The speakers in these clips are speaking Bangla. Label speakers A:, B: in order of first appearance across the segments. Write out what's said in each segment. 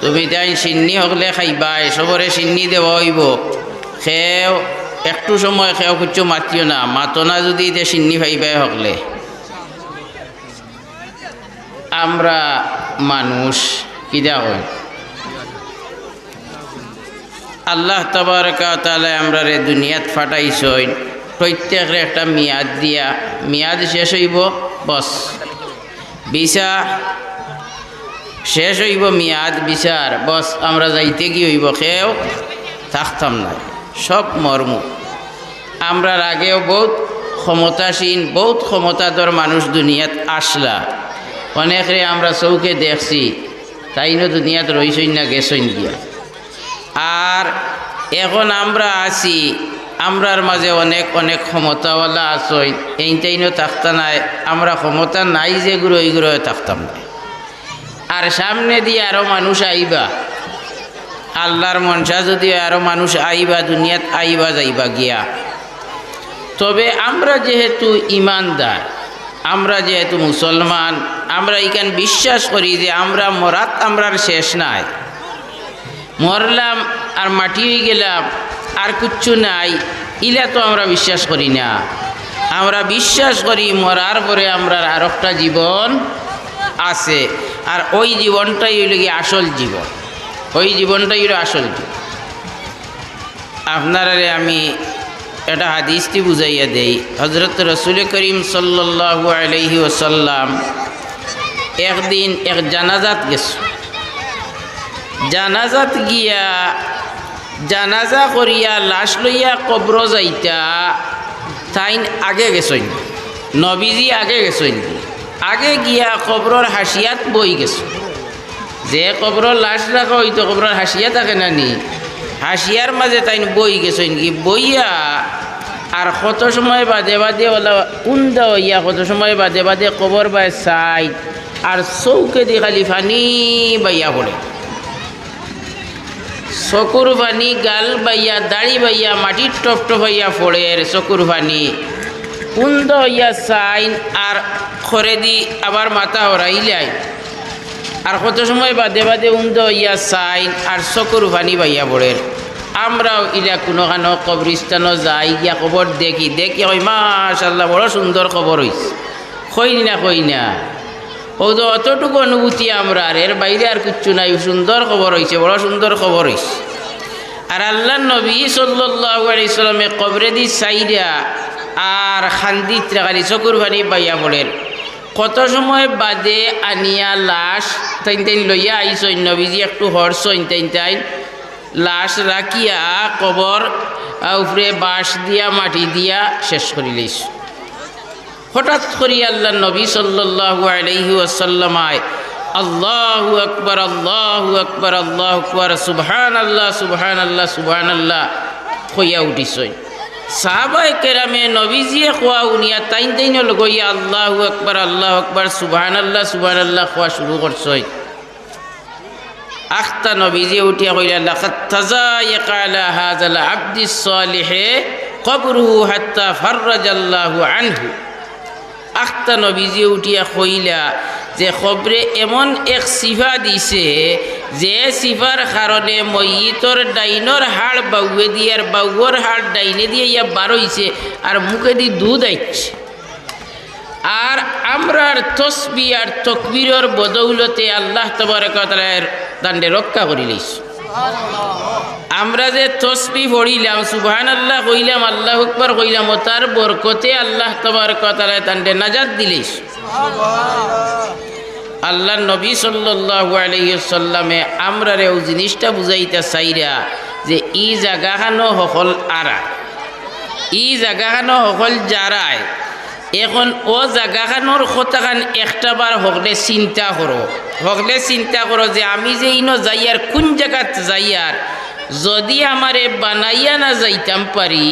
A: তুমি তাই সিন্নি হকলে খাইবা, এসবরে সিন্নি দেওয়া হইব। খেও একটু সময় খেও কিছু মাতিও না, মাতো না যদি এতিয়া সিন্নি খাইবাই হকলে। আমরা মানুষ কিরা হয়? আল্লাহ তবরকালে আমরা রে দুনিয়াত ফাটাইছই, প্রত্যেকের একটা মেয়াদ দিয়া, মেয়াদ শেষ হইব, বস। বিসা শেষ হইব মেয়াদ বিচার, বস আমরা যাইতে কি হইব খেয়েও থাকতাম না, সব মর্ম। আমরার আগেও বহুত ক্ষমতাসীন, বহুত ক্ষমতাধর মানুষ দুনিয়াত আসলা। অনেকরে আমরা চৌকে দেখছি, তাইনো দুনিয়াত রইছই না, গেছইন দিয়া আর এখন আমরা আছি, আমরার মাঝে অনেক অনেক ক্ষমতাওয়ালা আসই এইটাইনও থাকতা নাই, আমরা ক্ষমতা নাই যে গুলো এইগুলো থাকতাম না। আর সামনে দিয়ে আরও মানুষ আইবা। আল্লাহর মনসা যদি আরও মানুষ আইবা, দুনিয়াত আইবা, যাইবা গিয়া। তবে আমরা যেহেতু ইমানদার, আমরা যেহেতু মুসলমান, আমরা এখান বিশ্বাস করি যে আমরা মরাত আমরার শেষ নাই। মরলাম, আর মাটি হয়ে গেলাম, আর কিচ্ছু নাই, ইলা তো আমরা বিশ্বাস করি না। আমরা বিশ্বাস করি মরার পরে আমরা আর একটা জীবন আছে। আর ওই জীবনটাই হইল কি আসল জীবন। ওই জীবনটাই হইল আসল জীবন। আপনারে আমি এটা হাদিসটি বুঝাইয়া দেই। হজরত রসুল করিম সাল্লাহ আলহি ওসাল্লাম একদিন এক জানাজাত গেছ। জানাজাত গিয়া জানাজা করিয়া লাশ লইয়া কবর যাইতা, তাইন আগে গেছইন নবীজি আগে গেছইন আগে গিয়া কবরর হাসিয়াত বই গেছ। যে কবরর লাশ রাখা হইতো কবরর হাসিয়া থাকে না নি? হাসিয়ার মাঝে তাইন বই গেছইন কি বইয়া আর কত সময় বাদে বাদে ওলা উন্দা হইয়া কত সময় বাদে বাদে কবর বাই সাইড আর চৌকে দি খালি ফানি বাইয়া পড়ে চকুর পানি গাল বাইয়া, দাড়ি বাইয়া মাটির টপ টপাইয়া পড়ে চকুর পানি কুন্দ হইয়া চাইন আর খরে দি আবার মাথা হরাইলাই আর কত সময় বাদে বাদে উন্দ ইয়া চাইন আর চকুর পানি বাইয়া পড়ে আমরাও ইলা কোনো খানো কবরিস্তানও যাই গিয়া খবর দেখি দেখি হয় মাশাল্লাহ বড় সুন্দর খবর হইছে কই না কই না। ও তো অতটুকু অনুভূতি আমরা, আর এর বাইরে আর কিচ্ছু নাই সুন্দর খবর হয়েছে বড় সুন্দর খবর হয়েছে আর আল্লাহ নবী সাল্লামে কবরে দি চাইরা, আর খান্দিত রাখালি চকুর ভানি বাইয়া পড়েন কত সময় বাদে আনিয়া লাশ, তাইন তাইন লইয়া আইসইন নবীজি একটু হরসইন তাইন তাইন, লাশ রাখিয়া কবর উপরে বাঁশ দিয়া, মাটি দিয়া শেষ করি লইছ হঠাৎ করি আল্লাহ নবী সাল্লাল্লাহু আলাইহি ওয়াসাল্লামায় আল্লাহু আকবার আল্লাহু আকবার আল্লাহু আকবার সুবহান আল্লাহ সুবহান আল্লাহ সুবহান আল্লাহ কইয়া উঠিছই সাহাবাই কেরামে নবীজিয়ে খোয়া উনিয়া তাইন তাইন লগইয়া আল্লাহু আকবার আল্লাহু আকবার সুবহান আল্লাহ সুবহান আল্লাহ খোয়া শুরু করছই। আখতা নবীজি উঠিয়া কইলা লাকাত তাজায়াকা আলা হাযাল আবদিস সালিহে কবরুহু হাত্তা ফাররাজাল্লাহু আনহু। আখতা নবীজি উঠিয়া কইলা যে খবরে এমন এক সিফা দিছে যে সিফার কারণে ময়িতর ডাইনর হাড় বাউয়ে দিয়ে আর বাউর হাড় ডাইনে দিয়ে ইয়া বার হইছে, আর মুখে দিয়ে দুধ আইছে। আর আমরার তসবি আর তকবিরর বদৌলতে আল্লাহ তবরকতার দাণ্ডে রক্ষা করি লইছ। আমরা যে তসবি পড়িলাম সুবহান আল্লাহ কইলাম, আল্লাহ আকবর কইলাম, ও তার বরকতে আল্লাহ তবরকতার দাণ্ডে নাজাদ দিলিস আল্লাহ নবী সাল্লাল্লাহু আলাইহি সাল্লামে আমরা রে ও জিনিসটা বুঝাইতে চাইরা যে ই জাগাখানো সকল আরা। ই জাগাখানো সকল যারায় এখন ও জাগাখানোর কথাখান একটা বার হকলে চিন্তা করো। হকলে চিন্তা করো যে আমি যে ইনো যাইয়ার কোন জায়গাত যাইয়ার যদি আমারে বানাইয়া না যাইতাম পারি,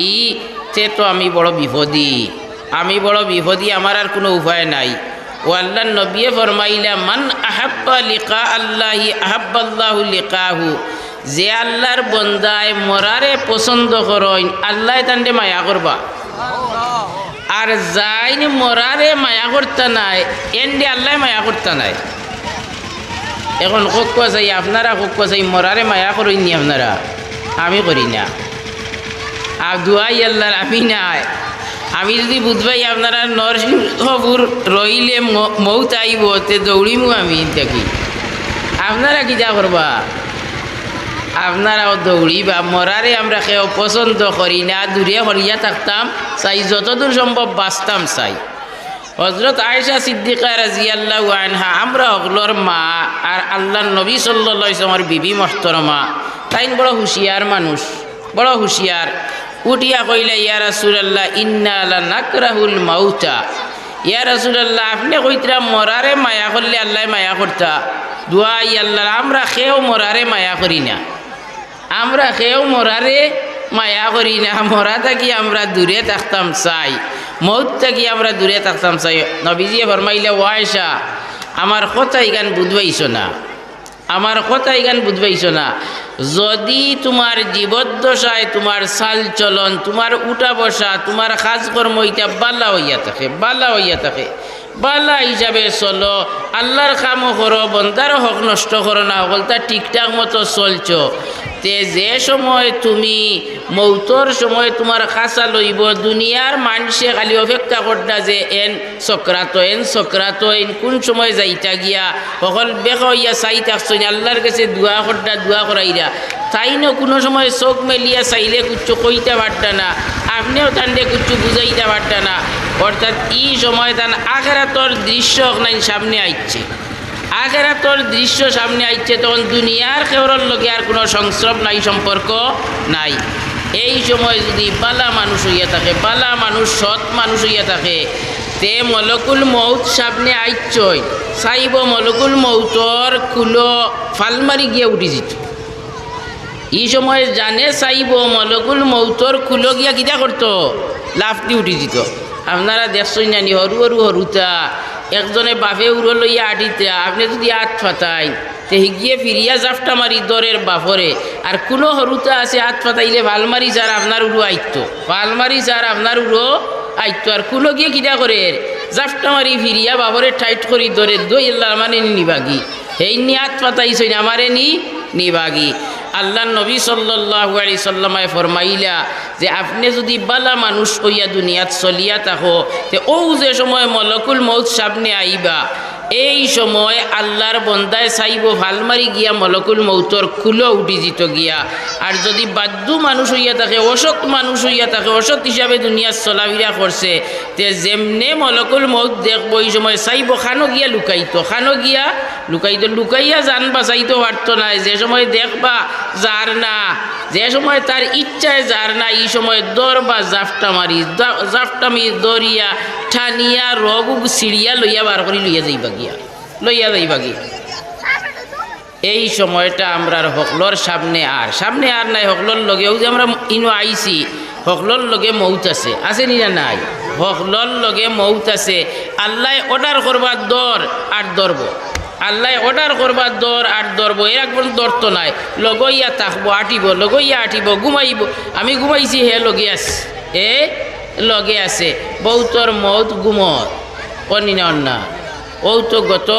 A: তে তো আমি বড় বিপদী। আমি বড় বিপদী, আমার আর কোনো উপায় নাই। ও আল্লাহ নবিয়ে ফরমাইলা, মান আহাব্বা লিকা আল্লাহি আহাব্বাল্লাহু লিকাহু যে আল্লাহর বন্দায় মরারে পছন্দ করইন আল্লাহ তান্ডে মায়া করবা। আর যাইন মরারে মায়া করতে নাই, এন্ডে আল্লাহ মায়া করতে নাই। এখন হোক কোয়া চাই, আপনারা হোক কোয়া চাই, মরারে মায়া করেননি আপনারা? আমি করি না। আর দুয়াই আল্লাহর আমি নাই। আমি যদি বুধবাই আপনারা নরসিংহপুর রইলে ম- আইব, তে দৌড়িমু আমি দেখি। আপনারা কি যা করবা? আপনারাও দৌড়িবা। মরারে আমরা কেউ পছন্দ করি না, দূরে হরিয়া থাকতাম চাই, যতদূর সম্ভব বাঁচতাম চাই। হজরত আয়েশা সিদ্দিকা রাজিয়াল্লাহ আনহা, আমরা অগলোর মা আর আল্লাহ নবী সাল্লা বিবি মস্তরমা তাইন বড় হুঁশিয়ার মানুষ, বড় হুঁশিয়ার। উঠিয়া কইলা, ইয়া রাসুলাল্লাহ, ইন্না নাকরাহুল মাউতা। ইয়া রাসুলাল্লাহ, আপনি কইতরা মরারে মায়া করলে আল্লাহ মায়া করতা। দোয়া আল্লাহ আমরা খেয়েও মরারে মায়া করি না। আমরা খেয়েও মরারে মায়া করি না। মরা থাকি আমরা দূরে থাকতাম চাই। মৌত থাকি আমরা দূরে থাকতাম চাই। নবীজিয়ে ফরমাইলে ওয়াইসা আমার কথা ইগান বুধবাইছ না। আমার কথা ইগান বুধবাইছ না। যদি তোমার জীবদ্দশায় তোমার চাল চলন, তোমার উঠা বসা, তোমার কাজকর্ম ইটা বালা হইয়া থাকে, বালা হইয়া থাকে, বালা হিসাবে চলো। আল্লাহর কামও করো বন্দার হক নষ্ট করো না হকল তা ঠিকঠাক মতো চলছ। তে যে সময় তুমি মৌতর সময় তোমার খাসা লইব, দুনিয়ার মানুষে খালি অপেক্ষা করতা যে এন চক্রাত এন চক্রাত এন কোন সময় যাইতা গিয়া সকল বেক হইয়া চাই থাকছেন আল্লাহর কাছে দোয়া করতা দোয়া করাইরা। তাই না কোনো সময় চোখ মেলিয়া চাইলে কুচ্ছু কইতে পারতা না, আপনিও তান্ডে কুচ্ছু বুঝাইতে পারতা না। অর্থাৎ ই সময় তান আখেরাতর দৃশ্য নাই, সামনে আইচ্ছে আখেরাতর দৃশ্য সামনে আইচ্ছে তখন দুনিয়ার খেবরের লগে আর কোনো সংস্রব নাই, সম্পর্ক নাই। এই সময় যদি বালা মানুষ হইয়া থাকে, বালা মানুষ, সৎ মানুষ হইয়া থাকে, তে মলকুল মৌত সামনে আইচ্ছই চাইব মলকুল মৌতর কুলো ফালমারি গিয়া উঠি যেত। এই সময় জানে চাইব মলকুল মৌতর খুলো গিয়া কিতা করতো? লাফটি উঠি দিত আপনারা দেখছেন জানি সরু সরু সরুতা একজনে বাপে উড়ো লইয়া আটিতা, আপনি যদি আট ফাতাই তে গিয়ে ফিরিয়া জাফটা মারি দরের বাপরে। আর কোনো সরুতা আছে হাত ফাতাইলে ভালো মারি যার আপনার উড়ো আইতো ভালো মারি যার আপনার উড়ো আইতো আর কোনো গিয়ে কিতা করে? জাফটা মারি ফিরিয়া বাপরে টাইট করি ধরে দই আল্লাহ মানে নিবাগি। এই নি হাত ফাতাইছই আমারে নি নিবাগি। আল্লাহ নবী সাল্লাহ আলী সাল্লামায় ফরমাইলা যে আপনি যদি বালা মানুষ হইয়া দুনিয়াত চলিয়া থাকো, তে ও যে সময় মলকুল মৌত সামনে আইবা এই সময় আল্লাহর বন্দায় চাইব ভালমারি গিয়া মলকুল মৌতর খুলো উঠি জিত গিয়া। আর যদি বাদ্যু মানুষ হইয়া থাকে, অসৎ মানুষ হইয়া থাকে, অসৎ হিসাবে দুনিয়ার চলাফিরা করছে, তে যেমনে মলকুল মৌত দেখব, এই সময় চাইব খানো গিয়া লুকাইতো খানো গিয়া লুকাইতো লুকাইয়া জান বাঁচাইতে পারতো না, যে সময় দেখবা যার না, যে সময় তার ইচ্ছায় যার না, এই সময় দর বা জাফটা মারি জাফটা মারি দরিয়া ঠানিয়া রগ সিঁড়িয়া লইয়া বার করি, লইয়া যাইবা গিয়া। লইয়া যাইবা গিয়া। এই সময়টা আমরা হকলর সামনে আর সামনে আর নাই, হকলর লগেও যে আমরা ইনো আইছি, হকলর লগে মৌত আছে। আছে নি না নাই? হকলর লগে মৌত আছে। আল্লাহ অর্ডার করবার দর আর দরব আল্লাহ অর্ডার করবার দর আর দরব এর একবার দর তো নাই। লগইয়া থাকব, আটিব, লগইয়া আটিব, ঘুমাইব। আমি ঘুমাইছি, হে লগে আছে, এ লগে আছে। বৌতর মৌত গুমত। অন্না। ও তো গত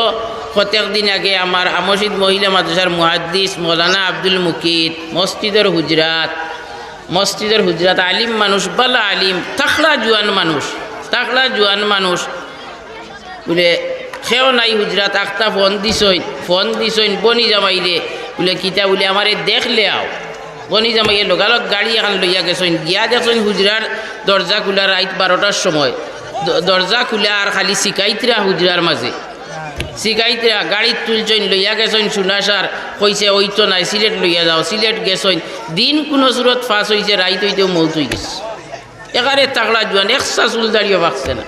A: প্রত্যেক দিন আগে আমার আমসিদ মহিলা মাদ্রাসার মুহাদ্দিস মৌলানা আব্দুল মুকিত মসজিদের হুজরাত মসজিদের হুজরাত আলিম মানুষ, বালা আলিম তাকড়া জুয়ান মানুষ তাকড়া জুয়ান মানুষ। বলে খেও নাই হুজরাত আখতা ফোন দিছইন ফোন দিছইন, বনি জামাইরে বলে, কিতা বলে আমারে দেখলে আও। বনি জামাইয়ে লগালগ গাড়ি এখন লইয়া গেছইন গিয়া দেখছইন হুজরার দরজা খোলা রাইত বারোটার সময়। দরজা খুলে আর খালি শিকাইতরা হুজরার মাঝে। শিকাইতরা গাড়িত তুলছইন লইয়া গেছইন সুনাসার কইছে, ওই তো নাই, সিলেট লইয়া যাও, সিলেট গেছইন দিন কোনো সুরত ফাঁস হইছে, রাইত হইতেও মৌত হয়ে গেছে। একারে তাকলা জোয়ান, একসা চুল দাঁড়িয়ে পাকছে না।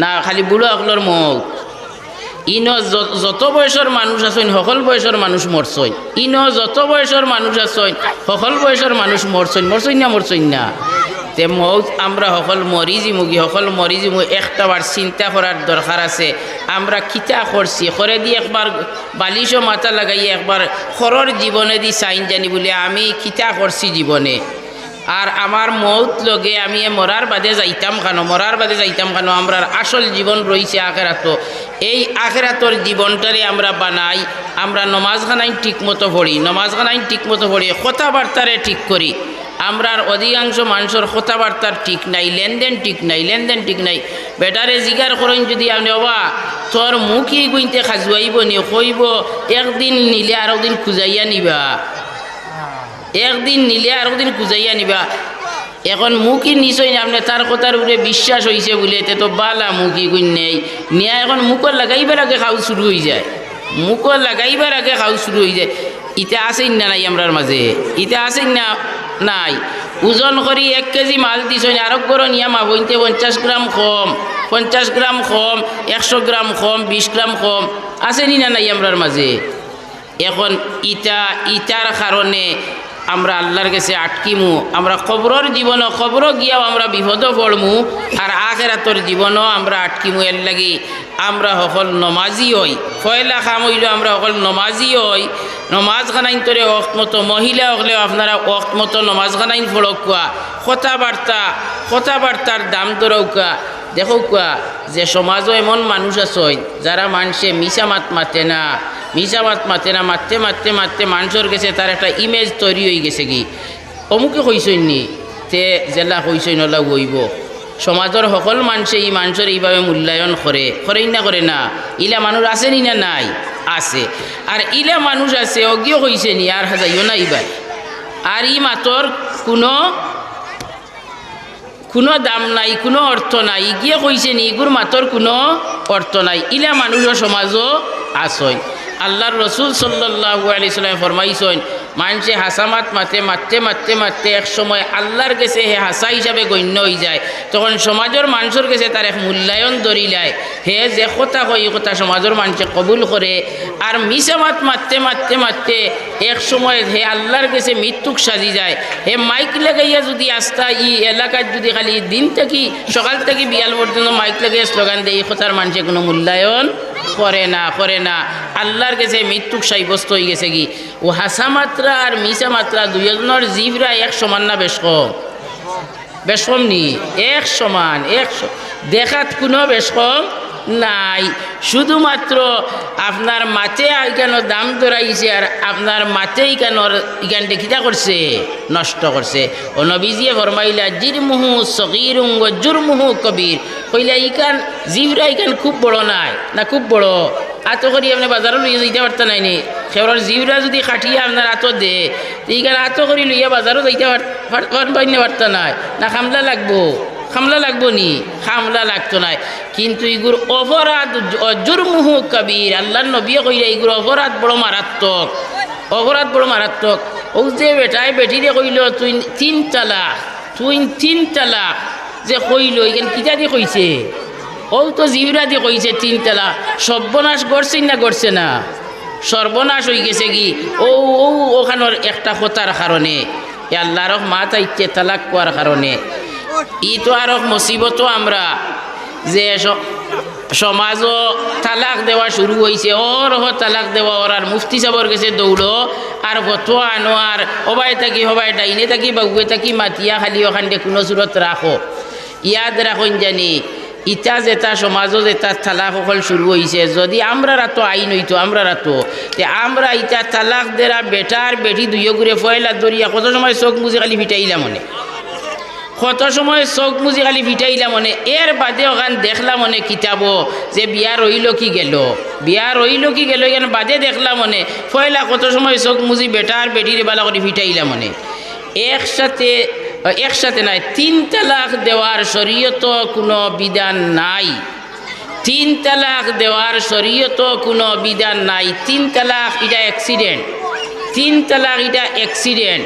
A: না, খালি বুড়ো আকলর মৌত। ইনো যত বয়সের মানুষ আছেন, সকল বয়সের মানুষ মরছইন ইনো যত বয়সের মানুষ আছেন, সকল বয়সের মানুষ মরছইন মরছইন না মরছইন না? তে মৌত আমরা সকল মরিজি মুগি সকল মরিজি মুগি একটাবার চিন্তা করার দরকার আছে। আমরা কিতা করছি করে দিয়ে একবার বালিশও মাথা লাগাইয়ে একবার খরর জীবনে দি চাইন জানি বলে আমি কিতা করছি জীবনে আর আমার মৌত লগে আমি মরার বাদে যাইতাম কেন মরার বাদে যাইতাম কেন আমরা আসল জীবন রয়েছে আখেরাত। এই আখেরাতর জীবনটারে আমরা বানাই, আমরা নমাজখানাই ঠিক মতো পড়ি, নমাজখানাই ঠিক মতো পড়ি, কথাবার্তারে ঠিক করি। আমরার অধিকাংশ মানুষের কথাবার্তার ঠিক নাই, লেনদেন ঠিক নাই, লেনদেন ঠিক নাই। বেটারে জিগার করেন যদি আপনি বাবা তোর মুখই গুইতে খাজুয়াইব নি, কইব, একদিন নিলে আর দিন খুঁজাইয়া নিবা। একদিন নিলে আর একদিন খুঁজাইয়া নিবা। এখন মুখই নিশ্চয় আপনি তার কথার উপরে বিশ্বাস হয়েছে বলে এতে তো বালা মুখি গুণ নেই নিয়া এখন মুখর লাগাইবার আগে খাও শুরু হয়ে যায়। মুখর লাগাইবার আগে খাও শুরু হয়ে যায়। ইটা আছেন না নাই আমরার মাঝে ইটা আছেন না নাই? ওজন করি এক কেজি মাল দিছই আরও করো নিয়া মা বইতে পঞ্চাশ গ্রাম কম পঞ্চাশ গ্রাম কম একশো গ্রাম কম বিশ গ্রাম কম আসেনি না নাই আমরার মাঝে এখন ইটা ইটার কারণে আমরা আল্লাহর কাছে আটকিমু, আমরা খবরের জীবনও খবরও গিয়াও আমরা বিপদ পড়মু, আর আখেরাতর জীবনও আমরা আটকিমু এর লাগি। আমরা সকল নমাজি হই, ফয়লা খাম হইল আমরা সকল নমাজি হই। নমাজ খানাইন তোরে মতো মহিলা হলেও আপনারা মতো নমাজ খানাইন ফড়কুয়া কথাবার্তা, কথাবার্তার দাম দরৌকা দেখো কুয়া, যে সমাজও এমন মানুষ আছে যারা মানুষে মিশা মাত মাতে না। মিশা মাত না মারতে মারতে মারতে মানুষের গেছে তার একটা ইমেজ তৈরি হয়ে গেছে কি? অমুকে কইসই নি? তে জেলা কইসই নলা গইব সমাজের সকল মানুষে এই মানুষের এইভাবে মূল্যায়ন করে করেই না করে না? ইলা মানুষ আছে নি না নাই? আছে। আর ইলা মানুষ আছে, অজ্ঞ হইছে নি? আর হাজাইও না ইবাই আর ই মাতর কোনো কোনো দাম নাই, কোনো অর্থ নাই। গিয়ে কইছে নি ইগুর মাতর কোনো অর্থ নাই। ইলা মানুষের সমাজও আসয় আল্লাহর রসুল সাল্লাহ আলি সাল্লাম ফরমাইছেন মানুষে হাসামাত মাতে মারতে মারতে মারতে এক সময় আল্লাহর কাছে হে হাসা হিসাবে গণ্য হয়ে যায়। তখন সমাজের মানুষের কাছে তার এক মূল্যায়ন ধরিলায় হে যে কথা কই কথা সমাজের মানুষে কবুল করে। আর মিসামাত মারতে মারতে মারতে এক সময় হে আল্লাহর কাছে মৃত্যুক সাজি যায়। হে মাইক লাগাইয়া যদি আস্তা ই এলাকার যদি খালি দিন থেকে, সকাল থেকে বিয়াল পর্যন্ত মাইক লাগাইয়া স্লোগান দেয় এই কথার মানুষে কোনো মূল্যায়ন করে না করে না। আল্লাহর কাছে মৃত্যুক সাব্যস্ত হয়ে গেছে কি? ও হাসা মাত্রা আর মিশা মাত্রা দুজনের জীবরা এক সমান না বেশ কম? বেশ কম নি? এক সমান, এক দেখাত কোনো বেশ কম? নাই। শুধুমাত্র আপনার মাতে কেন দাম ধরাইছে আর আপনার মাতেই কেন ইখান দেখিতা করছে? নষ্ট করছে। ও নবীজিয়ে ফরমাইলা উঙ্গ জুর মুহু কবির। কইলা ইখান জিবরা ইখান খুব বড় নাই। না, খুব বড়। আত করি আপনি বাজারও লইয়া যাইতে পারতা নাই নি। সেওয়ার জিবরা যদি খাটিয়ে আপনার আত দে এইখানে আত করি লইয়া বাজারও যাইতে পারতে পারতা নাই। না, খামলা লাগবো। খামলা লাগবো নি? খামলা লাগতো নাই। কিন্তু ইগুর অপরাধ কবির। আল্লাহ নবী কইরা ইগুর অপরাধ বড় মারাত্মক। অপরাধ বড় মারাত্মক। ও যে বেটাই বেটিরে কইল, তুই তিন তালাক তুই তিন তালাক যে কইল, এখানে কিতা দিয়ে কইছে? ও তো জিবরা দিয়ে কইছে, তিন তালাক সর্বনাশ করছে না করছে না? সর্বনাশ হয়ে গেছে কি? ও ও, ওখানোর একটা কথার কারণে। আল্লাহর মাথা ইচ্ছে তালাক কোয়ার কারণে। ই তো আর মুসিবতও আমরা যে সমাজও তালাক দেওয়া শুরু হয়েছে ওর হ তালাক দেওয়া, ওর আর মুফতি সাবর গেছে দৌড়ো, আর ফতোয়া আনো আর হবাই থাকি হবাই ডাইনে থাকি বাগুয়ে থাকি মাতিয়া খালি ওখান দিয়ে কোনো সুরত রাখো ইয়াদ রাখুন জানি, ইটা যেটা সমাজও যেটা তালাক সকল শুরু হয়েছে যদি আমরা রাতো আইন হইতো, আমরা রাতো তে আমরা ইটা তালাক দেরা বেটার বেটি দুইও ঘুরে ফয়লা দরিয়া কত সময় চোখ মুজি খালি ফিটাইলাম মনে। কত সময় চোখ মুজি খালি ফিটাইলাম মনে এর বাদে ওখান দেখলাম মনে কিতাবো যে বিয়া রইল কি গেল? বিয়া রইল কি গেল, এখানে বাদে দেখলাম মনে ফয়লা কত সময় চোখ মুজি বেটার বেটির বালা করে ফিটাইলাম মনে। একসাথে একসাথে নাই তিন তালাক দেওয়ার শরীয়ত কোনো বিধান নাই। তিন তালাক দেওয়ার শরীয়ত কোনো বিধান নাই। তিন তালাক এটা অ্যাক্সিডেন্ট তিন তালাক এটা অ্যাক্সিডেন্ট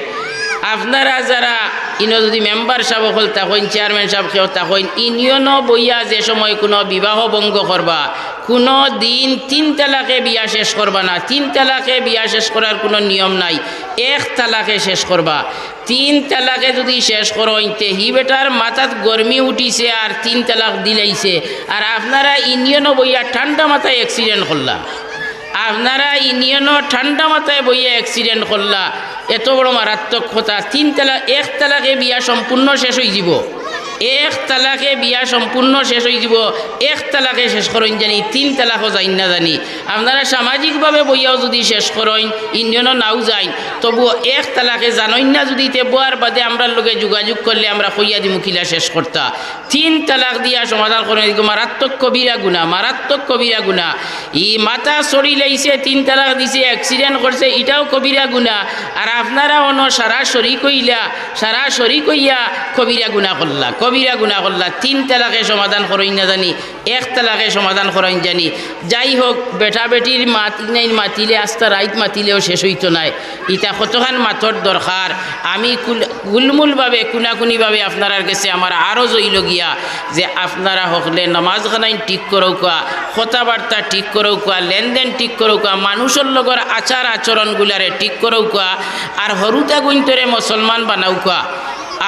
A: আপনারা যারা ইনো যদি মেম্বার সাহেব হল তখন চেয়ারম্যান সাহেব কেউ তখন ইউনিয়নও বইয়া যে সময় কোনো বিবাহ ভঙ্গ করবা, কোনো দিন তিন তালাকে বিয়া শেষ করবা না। তিন তালাকে বিয়া শেষ করার কোনো নিয়ম নাই। এক তালাকে শেষ করবা। তিন তালাকে যদি শেষ করো, ইনতে হি বেটার মাথাত গরমি উঠিছে আর তিন তালাক দিলাইছে। আর আপনারা ইউনিয়নও বইয়া ঠান্ডা মাথায় অ্যাক্সিডেন্ট করলা। আপনারা ইউনিয়নও ঠান্ডা মাথায় বইয়া অ্যাক্সিডেন্ট করলা। এত বড় মারাত্মক কথা তিন একতলাকে এক তালাকে বিয়া সম্পূর্ণ শেষ হয়ে যাব। এক তালাকে বিয়া সম্পূর্ণ শেষ হয়ে যাব, এক তালাকে শেষ করেন জানি, তিন তালাকও যাই না জানি। আপনারা সামাজিকভাবে বইয়াও যদি শেষ করেন ইন্ডিয়ানও নাও যাই তবুও এক তালাকে জানই না যদি তেবোয়ার বাদে আমরা লোকে যোগাযোগ করলে আমরা কইয়া দি মুখিলা শেষ করতা। তিন তালাক দিয়া সমাধান করে দিকে মারাত্মক কবিরা গুণা, মারাত্মক কবিরা গুণা। ই মাথা সরি লাইছে, তিন তালাক দিছে অ্যাক্সিডেন্ট করছে, এটাও কবিরা গুণা। আর আপনারা অন সারা সরি কইলা সারা সরি কইয়া কবিরা গুণা করলা। কবিরা গুণা করলা। তিন তালাকে সমাধান করইন না জানি, এক তালাকে সমাধান করইন জানি। যাই হোক বেটা বেটির মাতি নাই, মাতিলে আস্তা রাইত মাতিলেও শেষ হইতো নাই। ইটা কতখান মাতর দরকার। আমি কুল- গুলমুলভাবে, কুনাকুনিভাবে আপনার কাছে আমার আরও জইল গিয়া যে আপনারা হকলে নমাজ খানাই ঠিক করো কোয়া, কথাবার্তা ঠিক করো কোয়া, লেনদেন ঠিক করো কোয়া, মানুষের লগর আচার আচরণগুলারে ঠিক করো কোয়া, আর হরুতা গুইন্তরে মুসলমান বানাও কোয়া।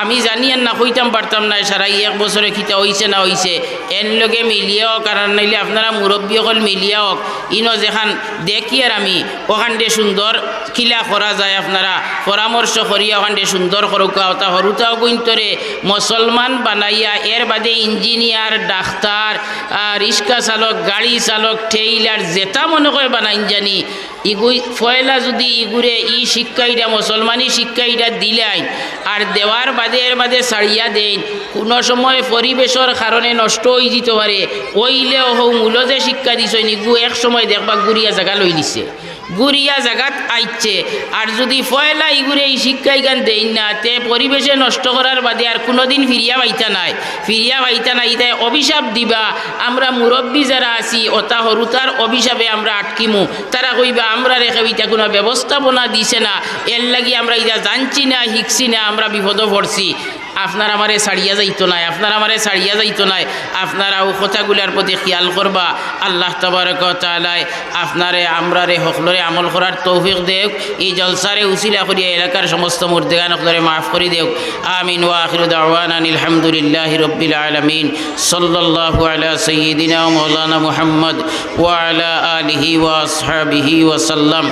A: আমি জানি আর না কইতাম, পারতাম না। সারা এক বছরে খিতা হইছে না হইছে। এর লগে মিলিয়ে হোক, আর নাইলে আপনারা মুরব্বী অকল মিলিয়ে হোক। ইনো যেখান দেখি আর আমি, ওখান দিয়ে সুন্দর খিলা করা যায় আপনারা। পরামর্শ করিয়া ওখান দিয়ে সুন্দর করুক। ওটা হরুতাও গুইন্তরে মুসলমান বানাইয়া, এর বাদে ইঞ্জিনিয়ার, ডাক্তার রিক্সা চালক, গাড়ি চালক, ঠেইলার, জেতা মনে করে বানাইন জানি। ইগুই ফয়লা যদি ইগুরে ই শিক্ষা এটা মুসলমানি শিক্ষা এটা দিলাই আর দেওয়ার বাদে এর বাদে সারিয়া দেন, কোনো সময় পরিবেশের কারণে নষ্ট হয়ে যেতে পারে ওইলেও হৌ মূল যে শিক্ষা দিছ নিগু এক সময় দেখবা গুড়িয়া জায়গা লই দিছে গুড়িয়া জায়গাত আইছে আর যদি ফয়লা ইগুরে এই শিক্ষা দেই না, তে পরিবেশে নষ্ট করার বাদে আর কোনোদিন ফিরিয়া পাইতা নাই। ফিরিয়া পাইতা নাই, তাই অভিশাপ দিবা। আমরা মুরব্বী যারা আছি, অতা হরুতার অভিশাপে আমরা আটকিমু। তারা কইবা, আমরা রেখে ইটা কোনো ব্যবস্থাপনা দিছে না। এর লাগি আমরা ইটা জানছি না শিখছি না, আমরা বিপদ পড়ছি। আপনার আমারে ছাড়িয়া যাইতো নাই, আপনার আমারে ছাড়িয়া যাইতো নাই, আপনারাও কথাগুলার প্রতি খেয়াল করবা। আল্লাহ তবরক তালায় আপনারে, আমরারে, হকলরে আমল করার তৌফিক দেও এই জলসারে উচিলা করিয়া এলাকার সমস্ত মুর্দেগান হকলরে মাফ করে দেও আমিন আলহামদুলিল্লাহ রব্বিল আলমিন। সাল্লাল্লাহু আলা সৈয়দিনা মৌলানা মুহাম্মদ ওয়ালা আলিহি ওয়াসহাবিহি ওয়াসাল্লাম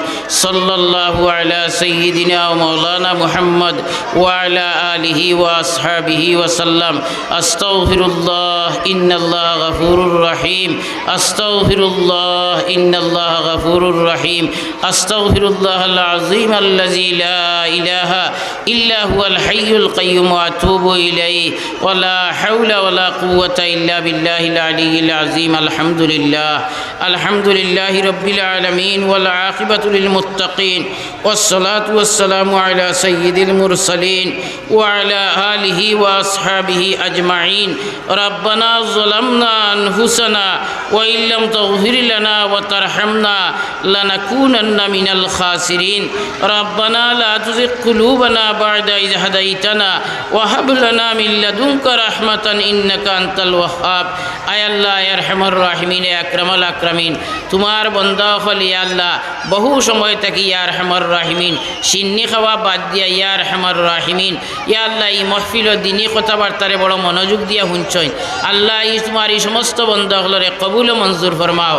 A: সৈয়দিনা মৌলানা মুহাম্মদ ওয়ালা আলিহি وأصحابه وسلم. أستغفر الله إن الله غفور رحيم. أستغفر الله إن الله غفور رحيم. أستغفر الله العظيم الذي لا إله إلا هو الحي القيوم وأتوب إليه. ولا حول ولا قوة إلا بالله العلي العظيم. الحمد لله. الحمد لله رب العالمين والعاقبة للمتقين. والصلاة والسلام على سيد المرسلين وعلى آله وأصحابه أجمعين. ربنا ظلمنا أنفسنا وإن لم تغفر لنا وترحمنا لنكونن من الخاسرين. ربنا لا تزغ قلوبنا بعد إذ هديتنا وهب لنا من لدنك رحمة إنك أنت الوهاب. أي الله يرحم الراحمين يا أكرم الأكرمين. تمار بندہ خلی اللہ بہو شمائے يا یا الراحمين. রাহিমিন। সিন্নি খাওয়া বাদ দিয়া ইয়া রহমর রাহিমিন। ইয়া আল্লাহ, এই মহফিল দিনী কথাবার্তারে বড় মনোযোগ দিয়া শুনছই। আল্লাহ, এই তোমার এই সমস্ত বন্ধ হলরে কবুল মঞ্জুর ফরমাও।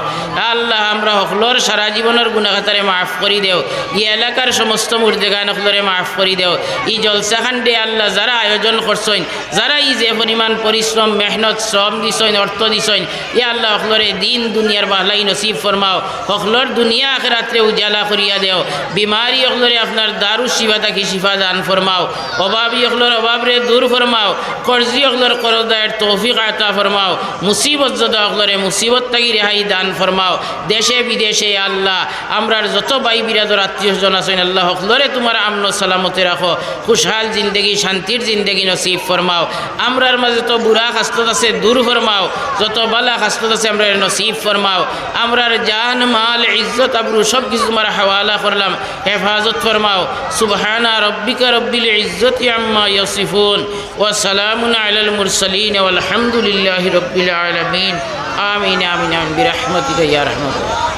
A: আল্লাহ, আমরা হকলর সারা জীবনের গুণাখাতারে মাফ করি দেও। এই এলাকার সমস্ত মুর্দেগান হকলরে মাফ করি দেও। এই জলসাখান দে আল্লাহ যারা আয়োজন করছইন, যারা ই যে পরিমাণ পরিশ্রম, মেহনত, শ্রম দিছইন, অর্থ দিছইন ইয়া আল্লাহ হকলরে দিন দুনিয়ার বাহলাই নসিব ফরমাও। হকলর দুনিয়া আখেরাত্রে উজালা করিয়া দেও। বিমারি হকলরে আপনার দারু শিবা তাকি শিফা দান ফরমাও। অভাবী হকলর অভাবরে দূর ফরমাও। কর্জি হকলর করদায়ের তৌফিক আতা ফরমাও। মুসিবত যদা হকলরে মুসিবত তাকি রেহাই দান ফরমাও। দেশে বিদেশে আল্লাহ, আমরার যত বাই বিরাদর আত্মীয় জন আছেন, আল্লাহ হকলরে তোমার আমন সালামতে রাখো। খুশহাল জিন্দগি, শান্তির জিন্দগি নসিব ফরমাও। আমরার মাঝে তো বুড়া খাস্তত আছে, দূর ফরমাও। যত বালা খাস্তত আছে, আমরা নসিব ফরমাও। আমরার জান, মাল, ইজ্জত, আবরু সব কিছু তোমার হাওয়ালা করলাম। হেফাজত ফরমাও। সুবহানা রব্বিকা রব্বিল ইজ্জতি আম্মা ইয়াসিফুন ওয়া সালামুন আলাল মুরসালিন ওয়ালহামদুলিল্লাহি রব্বিল আলামিন। আমিন আমিন আমিন। বিরহমাতিকা ইয়া রাহমাতুল্লাহ।